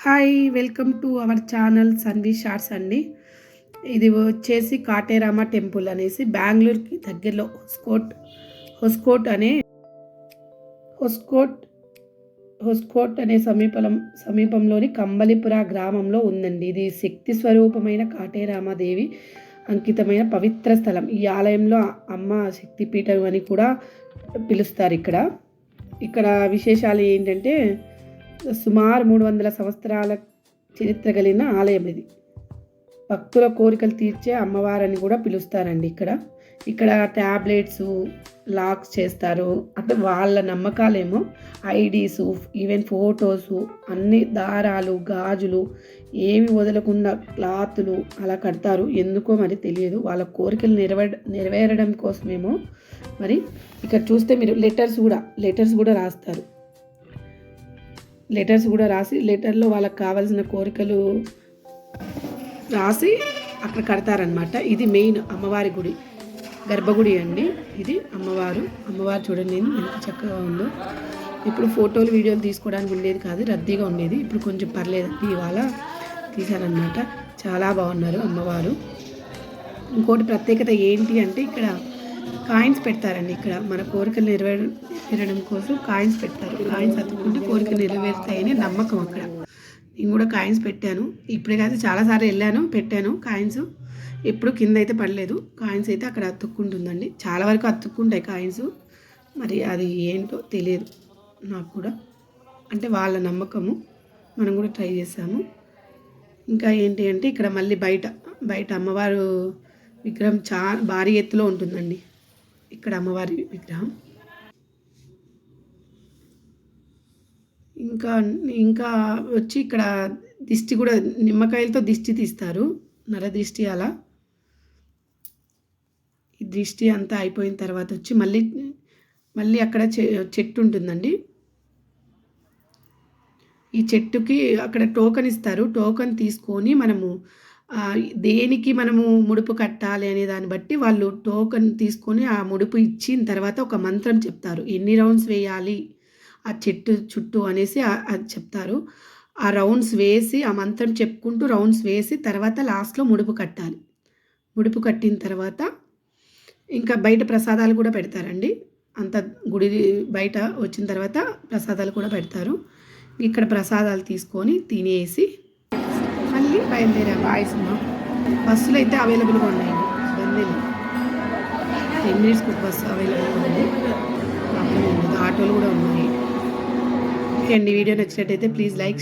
Hi welcome to our channel Sanvi shorts అండి. ఇది వచ్చేసి కాటేరామ టెంపుల్ అనేసి బెంగళూరుకి దగ్గరలో హొస్కోట్ హొస్కోట్ అనే హొస్కోట్ హొస్కోట్ అనే సమీపం సమీపంలోని కంబలిపుర గ్రామంలో ఉందండి. ఇది శక్తి స్వరూపమైన కాటేరామదేవి అంకితమైన పవిత్ర స్థలం. ఈ ఆలయంలో అమ్మ శక్తిపీఠం అని కూడా పిలుస్తారు ఇక్కడ. ఇక్కడ విశేషాలు ఏంటంటే సుమారు మూడు వందల సంవత్సరాల చరిత్ర కలిగిన ఆలయం ఇది. భక్తుల కోరికలు తీర్చే అమ్మవారని కూడా పిలుస్తారండి ఇక్కడ. ఇక్కడ ట్యాబ్లెట్స్ లాక్స్ చేస్తారు. అంటే వాళ్ళ నమ్మకాలేమో ఐడీస్ ఈవెన్ ఫోటోస్ అన్ని దారాలు గాజులు ఏమి వదలకుండా క్లాతులు అలా కడతారు. ఎందుకో మరి తెలియదు. వాళ్ళ కోరికలు నెరవే నెరవేరడం కోసమేమో మరి ఇక్కడ చూస్తే మీరు లెటర్స్ కూడా లెటర్స్ కూడా రాస్తారు. లెటర్స్ కూడా రాసి లెటర్లో వాళ్ళకి కావాల్సిన కోరికలు రాసి అక్కడ కడతారనమాట ఇది మెయిన్ అమ్మవారి గుడి. గర్భగుడి అండి ఇది అమ్మవారు. అమ్మవారు చూడండి ఎంత చక్కగా ఉందో. ఇప్పుడు ఫోటోలు వీడియోలు తీసుకోవడానికి ఉండేది కాదు రద్దీగా ఉండేది. ఇప్పుడు కొంచెం పర్లేదు ఇవాళ తీశారనమాట చాలా బాగున్నారు అమ్మవారు. ఇంకోటి ప్రత్యేకత ఏంటి అంటే ఇక్కడ కాయిన్స్ పెడతారండి ఇక్కడ. మన కోరికలు నెరవేరడం కోసం కాయిన్స్ పెడతారు. కాయిన్స్ అతుక్కుంటే కోరికలు నెరవేరుతాయని నమ్మకం అక్కడ. నేను కూడా కాయిన్స్ పెట్టాను. ఇప్పుడే కాదు చాలాసార్లు వెళ్ళాను పెట్టాను కాయిన్స్. ఎప్పుడు కింద అయితే పడలేదు. కాయిన్స్ అయితే అక్కడ అతుక్కుంటుందండి. చాలా వరకు అతుక్కుంటాయి కాయిన్స్. మరి అది ఏంటో తెలియదు నాకు కూడా. అంటే వాళ్ళ నమ్మకము. మనం కూడా ట్రై చేసాము ఇంకా ఏంటి అంటే ఇక్కడ మళ్ళీ బయట బయట అమ్మవారు విగ్రహం చా భారీ ఎత్తులో ఉంటుందండి. ఇక్కడ అమ్మవారి విగ్రహం. ఇంకా ఇంకా వచ్చి ఇక్కడ దిష్టి కూడా నిమ్మకాయలతో దిష్టి తీస్తారు. నర దిష్టి అలా. ఈ దిష్టి అంతా అయిపోయిన తర్వాత వచ్చి మళ్ళీ మళ్ళీ అక్కడ చెట్టు ఉంటుందండి. ఈ చెట్టుకి అక్కడ టోకన్ ఇస్తారు. టోకన్ తీసుకొని మనము దేనికి మనము ముడుపు కట్టాలి అనే దాన్ని బట్టి వాళ్ళు టోకన్ తీసుకొని ఆ ముడుపు ఇచ్చిన తర్వాత ఒక మంత్రం చెప్తారు. ఎన్ని రౌండ్స్ వేయాలి? ఆ చెట్టు చుట్టూ అనేసి అది చెప్తారు. ఆ రౌండ్స్ వేసి ఆ మంత్రం చెప్పుకుంటూ రౌండ్స్ వేసి తర్వాత లాస్ట్లో ముడుపు కట్టాలి. ముడుపు కట్టిన తర్వాత ఇంకా బయట ప్రసాదాలు కూడా పెడతారండి. అంత గుడి బయట వచ్చిన తర్వాత ప్రసాదాలు కూడా పెడతారు. ఇక్కడ ప్రసాదాలు తీసుకొని తినేసి వెళ్ళి బయలుదేరాము. వాయిస్మా బస్సులు అయితే అవైలబుల్గా ఉన్నాయి. బందీలు టెన్ మినిట్స్కి బస్సు అవైలబుల్గా ఉంది. ఆటోలు కూడా ఉన్నాయి. ఓకే అండి వీడియో నచ్చినట్టయితే ప్లీజ్ లైక్